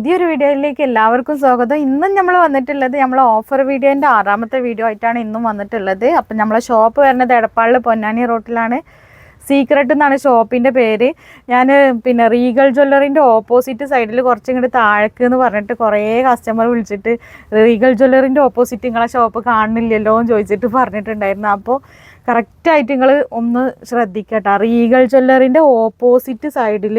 പുതിയൊരു വീഡിയോയിലേക്ക് എല്ലാവർക്കും സ്വാഗതം. ഇന്നും നമ്മൾ വന്നിട്ടുള്ളത് നമ്മളെ ഓഫർ വീഡിയോന്റെ ആറാമത്തെ വീഡിയോ ആയിട്ടാണ് ഇന്നും വന്നിട്ടുള്ളത്. അപ്പം നമ്മളെ ഷോപ്പ് വരുന്നത് എടപ്പാളിൽ പൊന്നാനി റോട്ടിലാണ് സീക്രട്ട് എന്നാണ് ഷോപ്പിന്റെ പേര്. ഞാൻ പിന്നെ റീഗൽ ജ്വല്ലറിന്റെ ഓപ്പോസിറ്റ് സൈഡിൽ കുറച്ചും ഇങ്ങോട്ട് താഴേക്ക് എന്ന് പറഞ്ഞിട്ട് കുറേ കസ്റ്റമർ വിളിച്ചിട്ട് റീഗൽ ജ്വല്ലറിന്റെ ഓപ്പോസിറ്റ് നിങ്ങളെ ഷോപ്പ് കാണുന്നില്ലല്ലോ എന്ന് ചോദിച്ചിട്ട് പറഞ്ഞിട്ടുണ്ടായിരുന്നു. അപ്പോൾ കറക്റ്റായിട്ട് നിങ്ങൾ ഒന്ന് ശ്രദ്ധിക്കട്ടെ. റീഗൽ ജ്വല്ലറിന്റെ ഓപ്പോസിറ്റ് സൈഡിൽ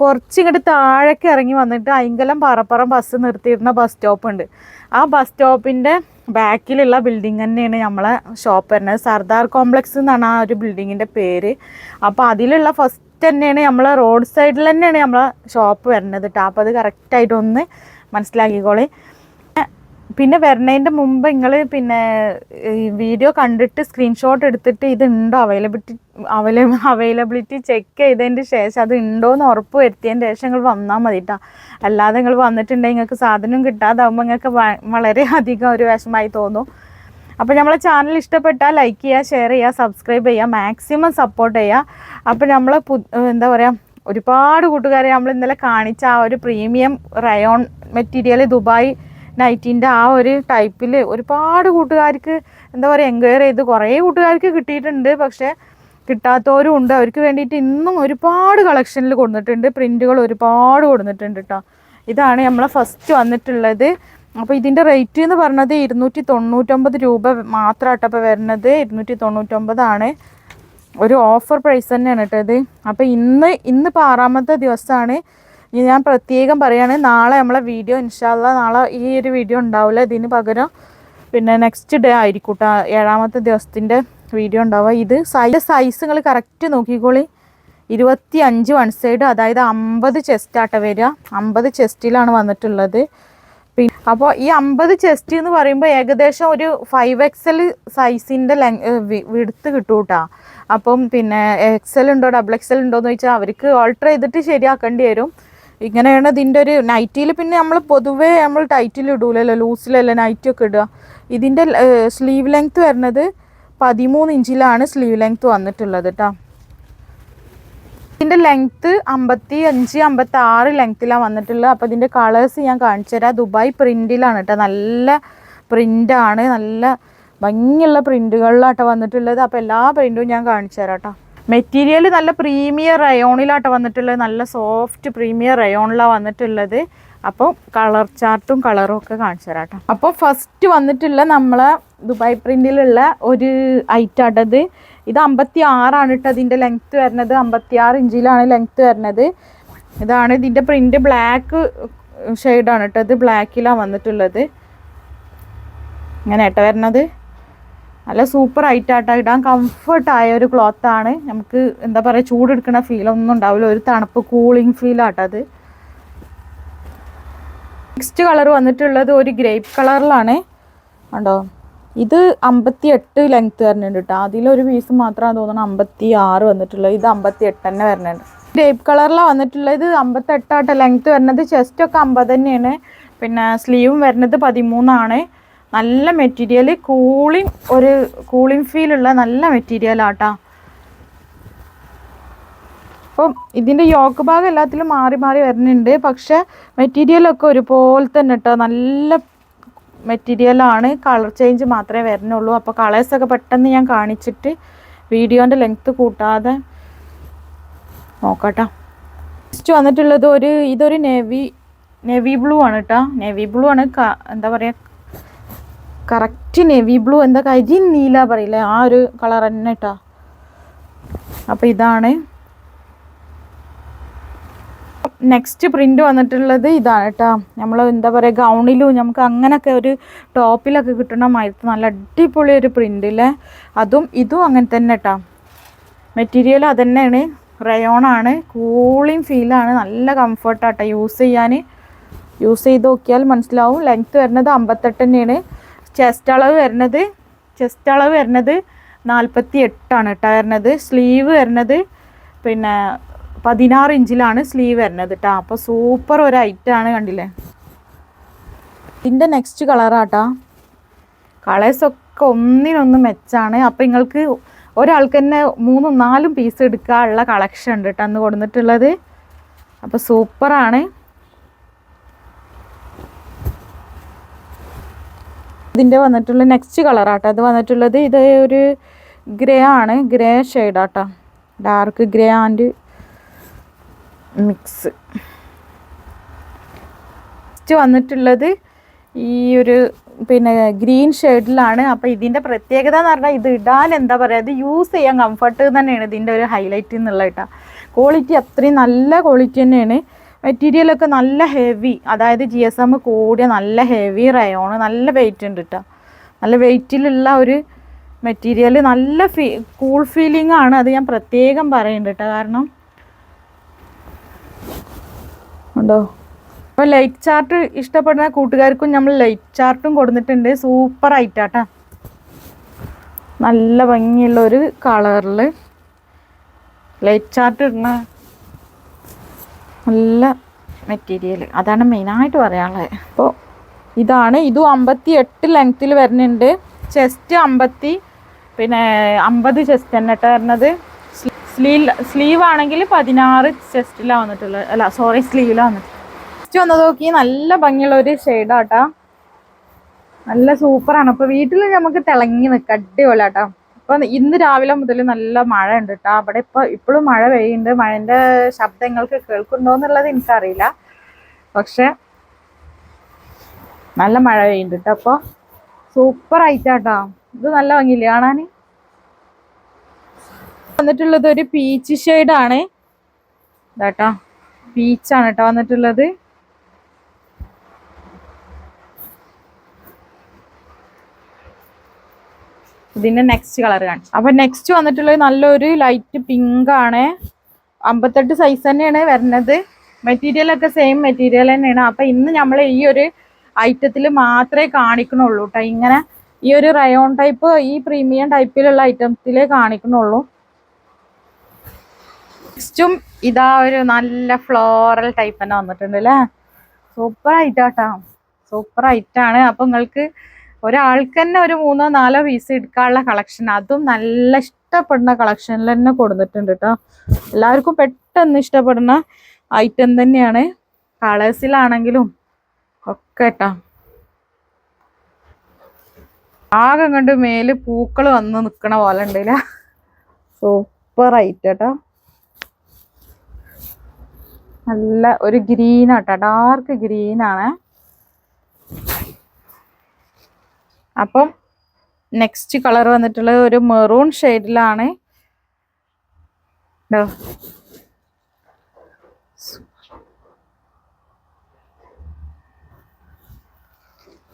കുറച്ച് ഇങ്ങോട്ട് താഴേക്ക് ഇറങ്ങി വന്നിട്ട് അയങ്കലം പാറപ്പുറം ബസ് നിർത്തിയിരുന്ന ബസ് സ്റ്റോപ്പ് ഉണ്ട്. ആ ബസ് സ്റ്റോപ്പിന്റെ ബാക്കിലുള്ള ബിൽഡിംഗ് തന്നെയാണ് നമ്മളെ ഷോപ്പ് വരുന്നത്. സർദാർ കോംപ്ലക്സ് എന്നാണ് ആ ഒരു ബിൽഡിങ്ങിന്റെ പേര്. അപ്പോൾ അതിലുള്ള ഫസ്റ്റ് തന്നെയാണ് നമ്മളെ റോഡ് സൈഡിൽ തന്നെയാണ് നമ്മളെ ഷോപ്പ് വരുന്നത് കേട്ടോ അപ്പോൾ അത് കറക്റ്റായിട്ടൊന്ന് മനസ്സിലാക്കിക്കോളി. പിന്നെ വരുന്നതിന്റെ മുമ്പ് നിങ്ങൾ പിന്നെ ഈ വീഡിയോ കണ്ടിട്ട് സ്ക്രീൻഷോട്ട് എടുത്തിട്ട് ഇതുണ്ടോ? അവൈലബിലിറ്റി അവൈല അവൈലബിലിറ്റി ചെക്ക് ചെയ്തതിന്റെ ശേഷം അത് ഉണ്ടോ എന്ന് ഉറപ്പ് വരുത്തിയതിന്റെ ശേഷം നിങ്ങൾ വന്നാൽ മതി കേട്ടോ അല്ലാതെ നിങ്ങൾ വന്നിട്ടുണ്ടെങ്കിൽ നിങ്ങൾക്ക് സാധനം കിട്ടാതാവുമ്പോൾ നിങ്ങൾക്ക് വളരെ അധികം ഒരു വിഷമമായി തോന്നും. അപ്പോൾ നമ്മളെ ചാനൽ ഇഷ്ടപ്പെട്ടാൽ ലൈക്ക് ചെയ്യുക ഷെയർ ചെയ്യുക സബ്സ്ക്രൈബ് ചെയ്യുക മാക്സിമം സപ്പോർട്ട് ചെയ്യുക അപ്പോൾ നമ്മൾ എന്താ പറയുക ഒരുപാട് കൂട്ടുകാരെ നമ്മൾ ഇന്നലെ കാണിച്ച ആ ഒരു പ്രീമിയം റയോൺ മെറ്റീരിയൽ ദുബായ് നൈറ്റിന്റെ ആ ഒരു ടൈപ്പിൽ ഒരുപാട് കൂട്ടുകാർക്ക് എന്താ പറയുക എൻക്വയർ ചെയ്ത് കുറേ കൂട്ടുകാർക്ക് കിട്ടിയിട്ടുണ്ട്. പക്ഷേ കിട്ടാത്തവരും ഉണ്ട്. അവർക്ക് വേണ്ടിയിട്ട് ഇന്നും ഒരുപാട് കളക്ഷനിൽ കൊടുത്തിട്ടുണ്ട്. പ്രിന്റുകൾ ഒരുപാട് കൊടുത്തിട്ടുണ്ട് കേട്ടോ ഇതാണ് നമ്മളെ ഫസ്റ്റ് വന്നിട്ടുള്ളത്. അപ്പോൾ ഇതിന്റെ റേറ്റ് എന്ന് പറഞ്ഞത് ഇരുന്നൂറ്റി തൊണ്ണൂറ്റൊമ്പത് രൂപ മാത്രമായിട്ട് അപ്പോൾ വരുന്നത് ഇരുന്നൂറ്റി തൊണ്ണൂറ്റൊമ്പതാണ് ഒരു ഓഫർ പ്രൈസ് തന്നെയാണ് കേട്ടോ ഇത്. അപ്പോൾ ഇന്ന് ഇന്നിപ്പോൾ ആറാമത്തെ ദിവസമാണ് ഇനി ഞാൻ പ്രത്യേകം പറയുകയാണെങ്കിൽ നാളെ നമ്മളെ വീഡിയോ ഇൻഷാല്ല നാളെ ഈ ഒരു വീഡിയോ ഉണ്ടാവില്ല. ഇതിന് പകരം പിന്നെ നെക്സ്റ്റ് ഡേ ആയിരിക്കും കേട്ടോ ഏഴാമത്തെ ദിവസത്തിന്റെ വീഡിയോ ഉണ്ടാവുക. ഇത് സൈസ് സൈസുകൾ കറക്റ്റ് നോക്കിക്കോളി. ഇരുപത്തി അഞ്ച് വൺ സൈഡ് അതായത് അമ്പത് ചെസ്റ്റ് ആട്ട വരിക. അമ്പത് ചെസ്റ്റിലാണ് വന്നിട്ടുള്ളത്. പിന്നെ അപ്പോൾ ഈ അമ്പത് ചെസ്റ്റ് എന്ന് പറയുമ്പോൾ ഏകദേശം ഒരു ഫൈവ് എക്സൽ സൈസിന്റെ ലെങ് വിടുത്ത് കിട്ടും കേട്ടോ അപ്പം പിന്നെ എക്സൽ ഉണ്ടോ ഡബിൾ എക്സൽ ഉണ്ടോ എന്ന് ചോദിച്ചാൽ അവർക്ക് ഓൾട്ടർ ചെയ്തിട്ട് ശരിയാക്കേണ്ടി വരും. ഇങ്ങനെയാണ് ഇതിന്റെ ഒരു നൈറ്റിയിൽ പിന്നെ നമ്മൾ പൊതുവേ നമ്മൾ ടൈറ്റിൽ ഇടൂലല്ലോ ലൂസിലല്ലേ നൈറ്റൊക്കെ ഇടുക. ഇതിന്റെ സ്ലീവ് ലെങ്ത് വരുന്നത് പതിമൂന്ന് ഇഞ്ചിലാണ് സ്ലീവ് ലെങ്ത് വന്നിട്ടുള്ളത് കേട്ടോ ഇതിന്റെ ലെങ്ത്ത് അമ്പത്തി അഞ്ച് അമ്പത്തി ആറ് ലെങ്ത്തിലാണ് വന്നിട്ടുള്ളത്. അപ്പോൾ ഇതിന്റെ കളേഴ്സ് ഞാൻ കാണിച്ചു തരാം. ദുബായ് പ്രിന്റിലാണ് കേട്ടോ നല്ല പ്രിന്റാണ് നല്ല ഭംഗിയുള്ള പ്രിന്റുകളിലാട്ടോ വന്നിട്ടുള്ളത്. അപ്പോൾ എല്ലാ പ്രിന്റും ഞാൻ കാണിച്ചു തരാം കേട്ടോ മെറ്റീരിയൽ നല്ല പ്രീമിയർ റയോണിലാട്ടോ വന്നിട്ടുള്ളത്. നല്ല സോഫ്റ്റ് പ്രീമിയർ റയോണിലാണ് വന്നിട്ടുള്ളത്. അപ്പോൾ കളർ ചാർട്ടും കളറും ഒക്കെ കാണിച്ചു തരാം കേട്ടോ അപ്പോൾ ഫസ്റ്റ് വന്നിട്ടുള്ള നമ്മളെ ദുബായ് പ്രിന്റിലുള്ള ഒരു ഐറ്റാട്ടത് ഇത്. അമ്പത്തി ആറാണ് കേട്ടോ ഇതിന്റെ ലെങ്ത്ത് വരുന്നത്. അമ്പത്തി ആറ് ഇഞ്ചിലാണ് ലെങ്ത്ത് വരുന്നത്. ഇതാണ് ഇതിന്റെ പ്രിന്റ് ബ്ലാക്ക് ഷെയ്ഡാണ് കേട്ടോ ഇത്. ബ്ലാക്കിലാണ് വന്നിട്ടുള്ളത്. ഇങ്ങനെ ഏട്ട വരുന്നത്. നല്ല സൂപ്പർ ആയിട്ടാട്ടോ ഇടാൻ കംഫർട്ടായ ഒരു ക്ലോത്താണ് നമുക്ക് എന്താ പറയുക ഫീൽ ഫീലൊന്നും ഉണ്ടാവില്ല. ഒരു തണുപ്പ് കൂളിംഗ് ഫീലാട്ടത് നെക്സ്റ്റ് കളർ വന്നിട്ടുള്ളത് ഒരു ഗ്രേപ്പ് കളറിലാണ് കണ്ടോ? ഇത് അമ്പത്തി എട്ട് ലെങ്ത് വരുന്നുണ്ട് കേട്ടോ അതിലൊരു പീസ് മാത്രമാണ് തോന്നുന്നത് അമ്പത്തി ആറ് വന്നിട്ടുള്ളത്. ഇത് അമ്പത്തി എട്ട് തന്നെ വരുന്നുണ്ട് ഗ്രേപ്പ് കളറിലാണ് വന്നിട്ടുള്ളത് ഇത് അമ്പത്തെട്ടാട്ടോ. ലെങ്ത് വരുന്നത് ചെസ്റ്റ് ഒക്കെ അമ്പത് തന്നെയാണ്. പിന്നെ സ്ലീവും വരുന്നത് പതിമൂന്നാണ്. നല്ല മെറ്റീരിയൽ കൂളിംഗ് ഒരു കൂളിംഗ് ഫീലുള്ള നല്ല മെറ്റീരിയലാട്ടോ അപ്പം ഇതിന്റെ യോക്ക് ഭാഗം എല്ലാത്തിലും മാറി മാറി വരുന്നുണ്ട്. പക്ഷെ മെറ്റീരിയലൊക്കെ ഒരുപോലെ തന്നെ കേട്ടോ നല്ല മെറ്റീരിയലാണ് കളർ ചേഞ്ച് മാത്രമേ വരുന്നുള്ളൂ. അപ്പോൾ കളേഴ്സൊക്കെ പെട്ടെന്ന് ഞാൻ കാണിച്ചിട്ട് വീഡിയോന്റെ ലെങ്ത്ത് കൂട്ടാതെ നോക്കട്ടോ. നെക്സ്റ്റ് വന്നിട്ടുള്ളത് ഒരു ഇതൊരു നെവി നെവി ബ്ലൂ ആണ് കേട്ടോ നെവി ബ്ലൂ ആണ് എന്താ പറയുക കറക്റ്റ് നെവി ബ്ലൂ എന്താ കരി നീല പറയില്ലേ? ആ ഒരു കളർ തന്നെ കേട്ടോ അപ്പോൾ ഇതാണ്. നെക്സ്റ്റ് പ്രിന്റ് വന്നിട്ടുള്ളത് ഇതാണ് കേട്ടോ നമ്മൾ എന്താ പറയുക ഗൗണിലും നമുക്ക് അങ്ങനെയൊക്കെ ഒരു ടോപ്പിലൊക്കെ കിട്ടണ മാതിരത്തെ നല്ല അടിപൊളി ഒരു പ്രിന്റിലെ അതും ഇതും അങ്ങനെ തന്നെ കേട്ടോ മെറ്റീരിയൽ അത് തന്നെയാണ്. റയോണാണ് കൂളിംഗ് ഫീലാണ് നല്ല കംഫർട്ടാട്ടോ യൂസ് ചെയ്യാൻ യൂസ് ചെയ്ത് നോക്കിയാൽ മനസ്സിലാവും. ലെങ്ത്ത് വരുന്നത് അമ്പത്തെട്ട് തന്നെയാണ്. ചെസ്റ്റ് അളവ് വരുന്നത് ചെസ്റ്റ് അളവ് വരുന്നത് നാൽപ്പത്തി എട്ടാണ് കേട്ടോ വരുന്നത്. സ്ലീവ് വരുന്നത് പിന്നെ പതിനാറ് ഇഞ്ചിലാണ് സ്ലീവ് വരുന്നത് കേട്ടോ അപ്പോൾ സൂപ്പർ ഒരു ഐറ്റമാണ് കണ്ടില്ലേ? ഇതിന്റെ നെക്സ്റ്റ് കളറാട്ടാ കളേഴ്സൊക്കെ ഒന്നിനൊന്ന് മെച്ചാണ് അപ്പോൾ നിങ്ങൾക്ക് ഒരാൾക്ക് തന്നെ മൂന്നും നാലും പീസ് എടുക്കാനുള്ള കളക്ഷൻ ഉണ്ട് കേട്ടോ അന്ന് കൊടുത്തിട്ടുള്ളത് അപ്പോൾ സൂപ്പറാണ് ഇതിന്റെ വന്നിട്ടുള്ള നെക്സ്റ്റ് കളറാട്ടോ അത് വന്നിട്ടുള്ളത് ഇത് ഒരു ഗ്രേ ആണ്. Grey ഷെയ്ഡാട്ടോ dark grey and mix next വന്നിട്ടുള്ളത് ഈ ഒരു പിന്നെ ഗ്രീൻ ഷെയ്ഡിലാണ് അപ്പോൾ ഇതിന്റെ പ്രത്യേകത എന്ന് പറഞ്ഞാൽ ഇത് ഇടാൻ എന്താ പറയുക ഇത് യൂസ് ചെയ്യാൻ കംഫർട്ട് തന്നെയാണ് ഇതിന്റെ ഒരു ഹൈലൈറ്റ് എന്നുള്ള ക്വാളിറ്റി അത്രയും നല്ല ക്വാളിറ്റി തന്നെയാണ്. മെറ്റീരിയലൊക്കെ നല്ല ഹെവി അതായത് ജി എസ് എം കൂടിയ നല്ല ഹെവി റയോണ് നല്ല വെയിറ്റ് ഉണ്ട് കേട്ടോ നല്ല വെയിറ്റിലുള്ള ഒരു മെറ്റീരിയൽ നല്ല ഫീ കൂൾ ഫീലിംഗ് ആണ് അത് ഞാൻ പ്രത്യേകം പറയുന്നുണ്ട് കേട്ടോ കാരണം ഉണ്ടോ? അപ്പോൾ ലൈറ്റ് ചാർട്ട് ഇഷ്ടപ്പെടുന്ന കൂട്ടുകാർക്കും നമ്മൾ ലൈറ്റ് ചാർട്ടും കൊടുത്തിട്ടുണ്ട്. സൂപ്പർ ആയിട്ടാട്ടാ നല്ല ഭംഗിയുള്ള ഒരു കളറിൽ ലൈറ്റ് ചാർട്ട് ഇടുന്ന നല്ല മെറ്റീരിയൽ അതാണ് മെയിനായിട്ട് പറയാനുള്ളത് അപ്പോൾ ഇതാണ്. ഇതും അമ്പത്തി എട്ട് ലെങ്ത്തിൽ വരുന്നുണ്ട്. ചെസ്റ്റ് അമ്പത്തി പിന്നെ അമ്പത് ചെസ്റ്റ് തന്നെ വരുന്നത്. സ്ലീവ് സ്ലീവ് ആണെങ്കിൽ പതിനാറ് ചെസ്റ്റിലാണ് വന്നിട്ടുള്ളത് അല്ല സോറി സ്ലീവിലാണ് വന്നിട്ടുള്ളത് നെക്സ്റ്റ് വന്നത് നോക്കി നല്ല ഭംഗിയുള്ള ഒരു ഷെയ്ഡാട്ടാ നല്ല സൂപ്പറാണ് അപ്പോൾ വീട്ടിൽ നമുക്ക് തിളങ്ങി നിൽക്കാം അടിപൊളിയാട്ടോ. അപ്പോൾ ഇന്ന് രാവിലെ മുതൽ നല്ല മഴ ഉണ്ട് കേട്ടോ അവിടെ ഇപ്പോൾ ഇപ്പോഴും മഴ പെയ്യുന്നുണ്ട്. മഴന്റെ ശബ്ദങ്ങൾക്ക് കേൾക്കുന്നുണ്ടോ എന്നുള്ളത് എനിക്കറിയില്ല. പക്ഷെ നല്ല മഴ പെയ്യുന്നുണ്ട് കേട്ടോ അപ്പോൾ സൂപ്പർ ആയിട്ടാട്ടോ ഇത് നല്ല ഭംഗിയില്ലേ കാണാൻ വന്നിട്ടുള്ളത് ഒരു പീച്ച് ഷെയ്ഡാണ് ഇതാട്ടോ പീച്ചാണ് കേട്ടോ വന്നിട്ടുള്ളത്. ഇതിന്റെ നെക്സ്റ്റ് കളർ കാണിച്ചു. അപ്പൊ നെക്സ്റ്റ് വന്നിട്ടുള്ളത് നല്ലൊരു ലൈറ്റ് പിങ്ക് ആണ്. അമ്പത്തെട്ട് സൈസ് തന്നെയാണ് വരുന്നത്. മെറ്റീരിയൽ ഒക്കെ സെയിം മെറ്റീരിയൽ തന്നെയാണ്. അപ്പൊ ഇന്ന് നമ്മൾ ഈ ഒരു ഐറ്റത്തിൽ മാത്രമേ കാണിക്കണുള്ളൂ കേട്ടോ ഇങ്ങനെ ഈ ഒരു റയോൺ ടൈപ്പ് ഈ പ്രീമിയം ടൈപ്പിലുള്ള ഐറ്റത്തിലേ കാണിക്കണുള്ളൂ. നെക്സ്റ്റും ഇതാ ഒരു നല്ല ഫ്ലോറൽ ടൈപ്പ് തന്നെ വന്നിട്ടുണ്ട് അല്ലേ സൂപ്പർ ഐറ്റാട്ടാ സൂപ്പർ ഐറ്റാണ് അപ്പൊ നിങ്ങൾക്ക് ഒരാൾക്ക് തന്നെ ഒരു മൂന്നോ നാലോ പീസ് എടുക്കാനുള്ള കളക്ഷൻ അതും നല്ല ഇഷ്ടപ്പെടുന്ന കളക്ഷനിൽ തന്നെ കൊടുത്തിട്ടുണ്ട് കേട്ടോ എല്ലാവർക്കും പെട്ടെന്ന് ഇഷ്ടപ്പെടുന്ന ഐറ്റം തന്നെയാണ്. കളേഴ്സിലാണെങ്കിലും ഒക്കെ കേട്ടോ ആകെ കണ്ട് മേൽ പൂക്കൾ വന്ന് നിൽക്കണ പോലെ ഉണ്ടല്ല? സൂപ്പർ ഐറ്റം കേട്ടോ നല്ല ഒരു ഗ്രീൻ ആട്ടോ. ഡാർക്ക് ഗ്രീനാണ് അപ്പം നെക്സ്റ്റ് കളർ വന്നിട്ടുള്ളത് ഒരു മെറൂൺ ഷെയ്ഡിലാണ്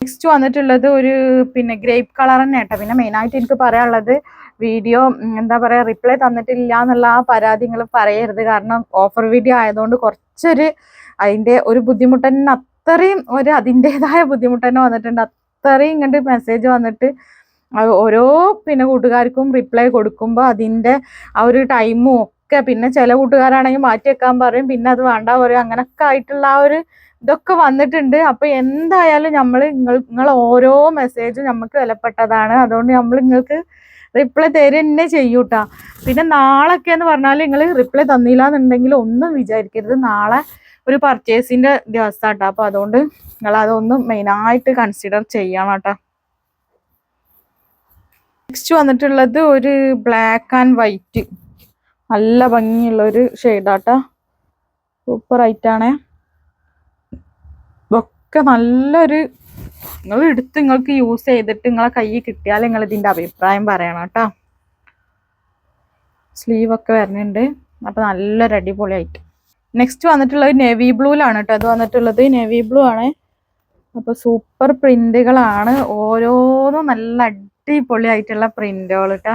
നെക്സ്റ്റ് വന്നിട്ടുള്ളത് ഒരു പിന്നെ ഗ്രേപ്പ് കളർ തന്നെ കേട്ടോ. പിന്നെ മെയിനായിട്ട് എനിക്ക് പറയാനുള്ളത് വീഡിയോ എന്താ പറയുക റിപ്ലൈ തന്നിട്ടില്ല എന്നുള്ള ആ പരാതി നിങ്ങൾ പറയരുത്. കാരണം ഓഫർ വീഡിയോ ആയതുകൊണ്ട് കുറച്ചൊരു അതിന്റെ ഒരു ബുദ്ധിമുട്ട് തന്നെ അത്രയും ഒരു അതിന്റെതായ ബുദ്ധിമുട്ട് തന്നെ വന്നിട്ടുണ്ട്. അത്രയും കണ്ട് മെസ്സേജ് വന്നിട്ട് ഓരോ പിന്നെ കൂട്ടുകാർക്കും റിപ്ലൈ കൊടുക്കുമ്പോൾ അതിന്റെ ആ ഒരു ടൈമും ഒക്കെ പിന്നെ ചില കൂട്ടുകാരാണെങ്കിൽ മാറ്റി വെക്കാൻ പറയും. പിന്നെ അത് വേണ്ട പറയും. അങ്ങനൊക്കെ ആയിട്ടുള്ള ആ ഒരു ഇതൊക്കെ വന്നിട്ടുണ്ട്. അപ്പൊ എന്തായാലും നമ്മൾ നിങ്ങൾ നിങ്ങൾ ഓരോ മെസ്സേജും നമുക്ക് വിലപ്പെട്ടതാണ്. അതുകൊണ്ട് നമ്മൾ നിങ്ങൾക്ക് റിപ്ലൈ തരുന്നെ ചെയ്യൂട്ടാ. പിന്നെ നാളൊക്കെ എന്ന് പറഞ്ഞാൽ നിങ്ങൾ റിപ്ലൈ തന്നില്ല എന്നുണ്ടെങ്കിൽ ഒന്നും വിചാരിക്കരുത്. നാളെ ഒരു പർച്ചേസിന്റെ കേട്ടോ അപ്പൊ അതുകൊണ്ട് നിങ്ങൾ അതൊന്നും മെയിനായിട്ട് കൺസിഡർ ചെയ്യണം കേട്ടോ നെക്സ്റ്റ് വന്നിട്ടുള്ളത് ഒരു ബ്ലാക്ക് ആൻഡ് വൈറ്റ് നല്ല ഭംഗിയുള്ള ഒരു ഷെയ്ഡാട്ടോ സൂപ്പർ ആയിട്ടാണേ. ഇതൊക്കെ നല്ലൊരു നിങ്ങൾ എടുത്ത് നിങ്ങൾക്ക് യൂസ് ചെയ്തിട്ട് നിങ്ങളെ കയ്യിൽ കിട്ടിയാൽ നിങ്ങൾ ഇതിന്റെ അഭിപ്രായം പറയണം കേട്ടോ സ്ലീവ് ഒക്കെ വരുന്നുണ്ട് അപ്പൊ നല്ലൊരു അടിപൊളിയായിട്ട്. നെക്സ്റ്റ് വന്നിട്ടുള്ളത് നെവി ബ്ലൂലാണ് കേട്ടോ അത് വന്നിട്ടുള്ളത് നെവി ബ്ലൂ ആണ്. അപ്പൊ സൂപ്പർ പ്രിന്റുകളാണ് ഓരോന്നും നല്ല അടിപൊളി ആയിട്ടുള്ള പ്രിന്റുകൾ കേട്ടോ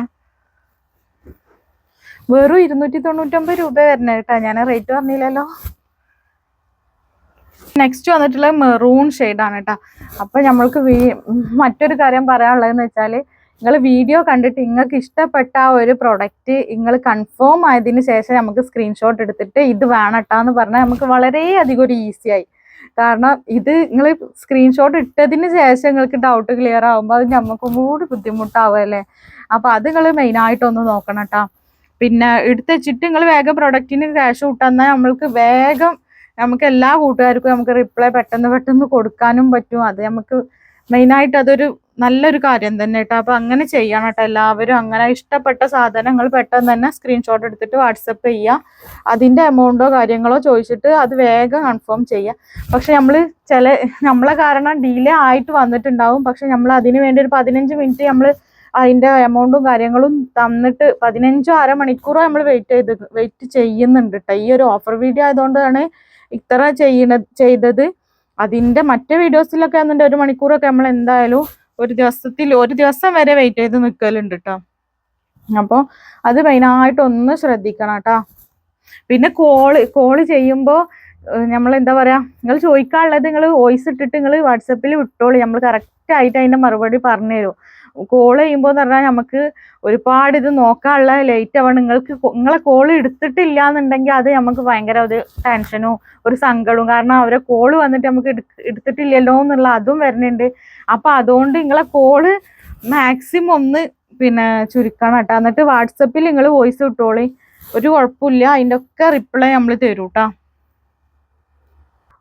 വെറും ഇരുന്നൂറ്റി തൊണ്ണൂറ്റൊമ്പത് രൂപ വരുന്നത് കേട്ടോ ഞാൻ റേറ്റ് പറഞ്ഞില്ലല്ലോ. നെക്സ്റ്റ് വന്നിട്ടുള്ളത് മെറൂൺ ആണ് കേട്ടോ അപ്പൊ നമ്മൾക്ക് മറ്റൊരു കാര്യം പറയാനുള്ളതെന്ന് വെച്ചാൽ നിങ്ങൾ വീഡിയോ കണ്ടിട്ട് നിങ്ങൾക്ക് ഇഷ്ടപ്പെട്ട ആ ഒരു പ്രൊഡക്റ്റ് നിങ്ങൾ കൺഫേം ആയതിന് ശേഷം നമുക്ക് സ്ക്രീൻഷോട്ട് എടുത്തിട്ട് ഇത് വേണട്ടാന്ന് പറഞ്ഞാൽ നമുക്ക് വളരെയധികം ഒരു ഈസിയായി കാരണം ഇത് നിങ്ങൾ സ്ക്രീൻഷോട്ട് ഇട്ടതിന് ശേഷം നിങ്ങൾക്ക് ഡൗട്ട് ക്ലിയർ ആകുമ്പോൾ അത് നമുക്കും കൂടി ബുദ്ധിമുട്ടാവുമല്ലേ അപ്പോൾ അത് നിങ്ങൾ മെയിനായിട്ടൊന്ന് നോക്കണം കേട്ടോ പിന്നെ എടുത്ത് വെച്ചിട്ട് നിങ്ങൾ വേഗം പ്രൊഡക്റ്റിന് ക്യാഷ് കൂട്ടാൻ നമ്മൾക്ക് വേഗം നമുക്ക് എല്ലാ കൂട്ടുകാർക്കും നമുക്ക് റിപ്ലൈ പെട്ടെന്ന് പെട്ടെന്ന് കൊടുക്കാനും പറ്റും. അത് നമുക്ക് മെയിനായിട്ട് അതൊരു നല്ലൊരു കാര്യം തന്നെ കേട്ടോ. അപ്പൊ അങ്ങനെ ചെയ്യണം കേട്ടോ എല്ലാവരും. അങ്ങനെ ഇഷ്ടപ്പെട്ട സാധനങ്ങൾ പെട്ടെന്ന് തന്നെ സ്ക്രീൻഷോട്ട് എടുത്തിട്ട് വാട്സപ്പ് ചെയ്യുക അതിന്റെ എമൗണ്ടോ കാര്യങ്ങളോ ചോദിച്ചിട്ട് അത് വേഗം കൺഫേം ചെയ്യുക പക്ഷെ നമ്മൾ ചില നമ്മളെ കാരണം ഡിലേ ആയിട്ട് വന്നിട്ടുണ്ടാവും. പക്ഷെ നമ്മൾ അതിന് വേണ്ടി ഒരു പതിനഞ്ച് മിനിറ്റ് നമ്മൾ അതിന്റെ എമൗണ്ടും കാര്യങ്ങളും തന്നിട്ട് പതിനഞ്ചോ അരമണിക്കൂറോ നമ്മൾ വെയിറ്റ് ചെയ്ത് വെയിറ്റ് ചെയ്യുന്നുണ്ട് കേട്ടോ. ഈ ഒരു ഓഫർ വീഡിയോ ആയതുകൊണ്ടാണ് ഇത്ര ചെയ്യണ ചെയ്തത്. അതിന്റെ മറ്റേ വീഡിയോസിലൊക്കെ ആണെന്നുണ്ട് ഒരു മണിക്കൂറൊക്കെ നമ്മൾ എന്തായാലും ഒരു ദിവസത്തിൽ ഒരു ദിവസം വരെ വെയിറ്റ് ചെയ്ത് നിൽക്കലുണ്ട് കേട്ടോ അപ്പോൾ അത് മെയിനായിട്ട് ഒന്ന് ശ്രദ്ധിക്കണം കേട്ടോ പിന്നെ കോൾ കോൾ ചെയ്യുമ്പോൾ നമ്മൾ എന്താ പറയാ നിങ്ങൾ ചോദിക്കാനുള്ളത് നിങ്ങൾ വോയിസ് ഇട്ടിട്ട് നിങ്ങൾ വാട്സപ്പിൽ വിട്ടോളൂ. നമ്മൾ കറക്റ്റ് ആയിട്ട് അതിന്റെ മറുപടി പറഞ്ഞു തരും കോൾ ചെയ്യുമ്പോൾ എന്ന് പറഞ്ഞാൽ നമുക്ക് ഒരുപാട് ഇത് നോക്കാനുള്ള ലേറ്റ് ആവാണ് നിങ്ങൾക്ക് നിങ്ങളെ കോൾ എടുത്തിട്ടില്ല എന്നുണ്ടെങ്കിൽ അത് നമുക്ക് ഭയങ്കര ഒരു ടെൻഷനും ഒരു സങ്കടവും. കാരണം അവരെ കോൾ വന്നിട്ട് നമുക്ക് എടുത്തിട്ടില്ലല്ലോ എന്നുള്ള അതും വരുന്നുണ്ട്. അപ്പൊ അതുകൊണ്ട് നിങ്ങളെ കോൾ മാക്സിമം ഒന്ന് പിന്നെ ചുരുക്കണം കേട്ടോ. എന്നിട്ട് വാട്സപ്പിൽ നിങ്ങൾ വോയിസ് വിട്ടോളി ഒരു കുഴപ്പമില്ല. അതിന്റെ ഒക്കെ റിപ്ലൈ നമ്മൾ തരും കേട്ടോ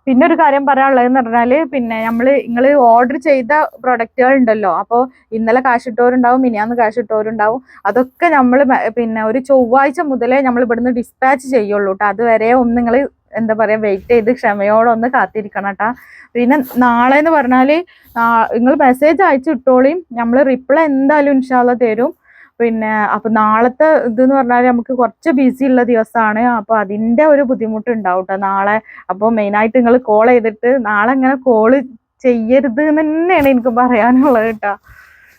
പിന്നെ ഒരു കാര്യം പറയാനുള്ളത് എന്ന് പറഞ്ഞാൽ പിന്നെ നമ്മൾ നിങ്ങൾ ഓർഡർ ചെയ്ത പ്രൊഡക്റ്റുകൾ ഉണ്ടല്ലോ അപ്പോൾ ഇന്നലെ കാശ് ഇട്ടവരുണ്ടാവും മിനിയാന്ന് കാശ് ഇട്ടവരുണ്ടാവും അതൊക്കെ നമ്മൾ പിന്നെ ഒരു ചൊവ്വാഴ്ച മുതലേ നമ്മൾ ഇവിടുന്ന് ഡിസ്പാച്ച് ചെയ്യുള്ളൂ കേട്ടോ അതുവരെ ഒന്ന് നിങ്ങൾ എന്താ പറയാ വെയിറ്റ് ചെയ്ത് ക്ഷമയോടെ ഒന്ന് കാത്തിരിക്കണം കേട്ടാ പിന്നെ നാളെ എന്ന് പറഞ്ഞാൽ നിങ്ങൾ മെസ്സേജ് അയച്ചു ഇട്ടോളിയും നമ്മൾ റിപ്ലൈ എന്തായാലും ഇൻഷാല്ല തരും. പിന്നെ അപ്പൊ നാളത്തെ ഇതെന്ന് പറഞ്ഞാൽ നമുക്ക് കുറച്ച് ബിസി ഉള്ള ദിവസമാണ് അപ്പൊ അതിന്റെ ഒരു ബുദ്ധിമുട്ട് ഉണ്ടാവും കേട്ടോ നാളെ അപ്പോൾ മെയിനായിട്ട് നിങ്ങൾ കോൾ ചെയ്തിട്ട് നാളെ ഇങ്ങനെ കോൾ ചെയ്യരുത് എന്ന് തന്നെയാണ് എനിക്ക് പറയാനുള്ളത് കേട്ടോ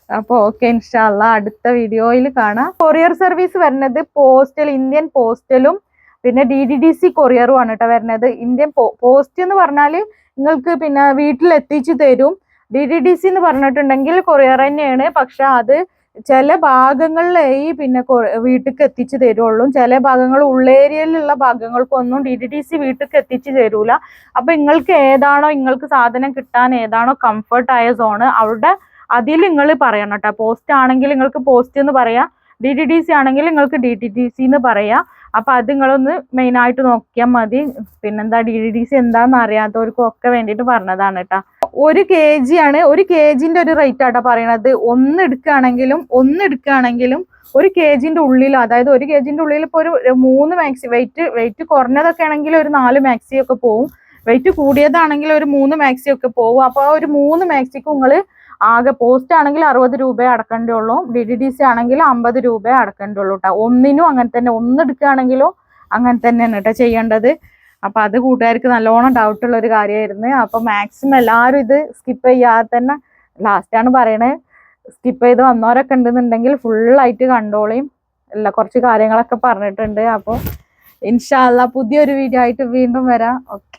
അപ്പോൾ ഓക്കെ ഇൻഷാല്ല അടുത്ത വീഡിയോയിൽ കാണാം. കൊറിയർ സർവീസ് വരുന്നത് പോസ്റ്റൽ ഇന്ത്യൻ പോസ്റ്റലും പിന്നെ ഡി ഡി ഡി സി കൊറിയറും ആണ് കേട്ടോ വരുന്നത്. ഇന്ത്യൻ പോസ്റ്റ് എന്ന് പറഞ്ഞാൽ നിങ്ങൾക്ക് പിന്നെ വീട്ടിൽ എത്തിച്ചു തരും. ഡി ഡി ഡി സി എന്ന് പറഞ്ഞിട്ടുണ്ടെങ്കിൽ കൊറിയർ തന്നെയാണ്. പക്ഷെ അത് ചില ഭാഗങ്ങളിലേ പിന്നെ വീട്ടിലേക്ക് എത്തിച്ചു തരുള്ളൂ. ചില ഭാഗങ്ങൾ ഉള്ളേരിയയിലുള്ള ഭാഗങ്ങൾക്കൊന്നും ഡി ഡി ടി സി വീട്ടിലേക്ക് എത്തിച്ചു തരൂല. അപ്പൊ നിങ്ങൾക്ക് ഏതാണോ നിങ്ങൾക്ക് സാധനം കിട്ടാൻ ഏതാണോ ആയ സോണ് അവിടെ അതിൽ നിങ്ങൾ പറയണം കേട്ടോ. പോസ്റ്റ് ആണെങ്കിൽ നിങ്ങൾക്ക് പോസ്റ്റ് എന്ന് പറയാം. ഡി ഡി സി ആണെങ്കിൽ നിങ്ങൾക്ക് ഡി ടി ടി സി എന്ന് പറയാം. അപ്പൊ അത് നിങ്ങളൊന്ന് മെയിനായിട്ട് നോക്കിയാൽ മതി. പിന്നെന്താ ഡി ഡി ഡി സി എന്താന്ന് അറിയാത്തവർക്കും ഒക്കെ വേണ്ടിയിട്ട് പറഞ്ഞതാണ് കേട്ടോ. ഒരു കെ ജി ആണ് ഒരു കെ ജിന്റെ ഒരു റേറ്റ് ആട്ടോ പറയണത്. ഒന്ന് എടുക്കുകയാണെങ്കിലും ഒന്ന് എടുക്കുകയാണെങ്കിലും ഒരു കെ ജിന്റെ ഉള്ളിൽ അതായത് ഒരു കെ ജിന്റെ ഉള്ളിൽ ഇപ്പോൾ ഒരു മൂന്ന് മാക്സി വെയിറ്റ് വെയിറ്റ് കുറഞ്ഞതൊക്കെ ആണെങ്കിൽ ഒരു നാല് മാക്സി ഒക്കെ പോവും. വെയിറ്റ് കൂടിയതാണെങ്കിൽ ഒരു മൂന്ന് മാക്സി ഒക്കെ പോവും. അപ്പോൾ ആ ഒരു മൂന്ന് മാക്സിക്ക് നിങ്ങൾ ആകെ പോസ്റ്റ് ആണെങ്കിൽ അറുപത് രൂപയെ അടക്കേണ്ടുള്ളൂ ഡി ഡി ഡി സി ആണെങ്കിൽ അമ്പത് രൂപയെ അടക്കേണ്ടുള്ളൂ കേട്ടോ ഒന്നിനും അങ്ങനെ തന്നെ ഒന്ന് എടുക്കുകയാണെങ്കിലോ അങ്ങനെ തന്നെയാണ് കേട്ടോ ചെയ്യേണ്ടത്. അപ്പൊ അത് കൂട്ടുകാർക്ക് നല്ലോണം ഡൗട്ട് ഉള്ള ഒരു കാര്യമായിരുന്നു. അപ്പൊ മാക്സിമം എല്ലാവരും ഇത് സ്കിപ്പ് ചെയ്യാതെ തന്നെ ലാസ്റ്റാണ് ആണ് പറയണത് സ്കിപ്പ് ചെയ്ത് വന്നവരൊക്കെ ഉണ്ടെന്നുണ്ടെങ്കിൽ ഫുള്ളായിട്ട് കണ്ടോളിയും അല്ല കുറച്ച് കാര്യങ്ങളൊക്കെ പറഞ്ഞിട്ടുണ്ട്. അപ്പോൾ ഇൻഷാല്ല പുതിയൊരു വീഡിയോ ആയിട്ട് വീണ്ടും വരാം. ഓക്കെ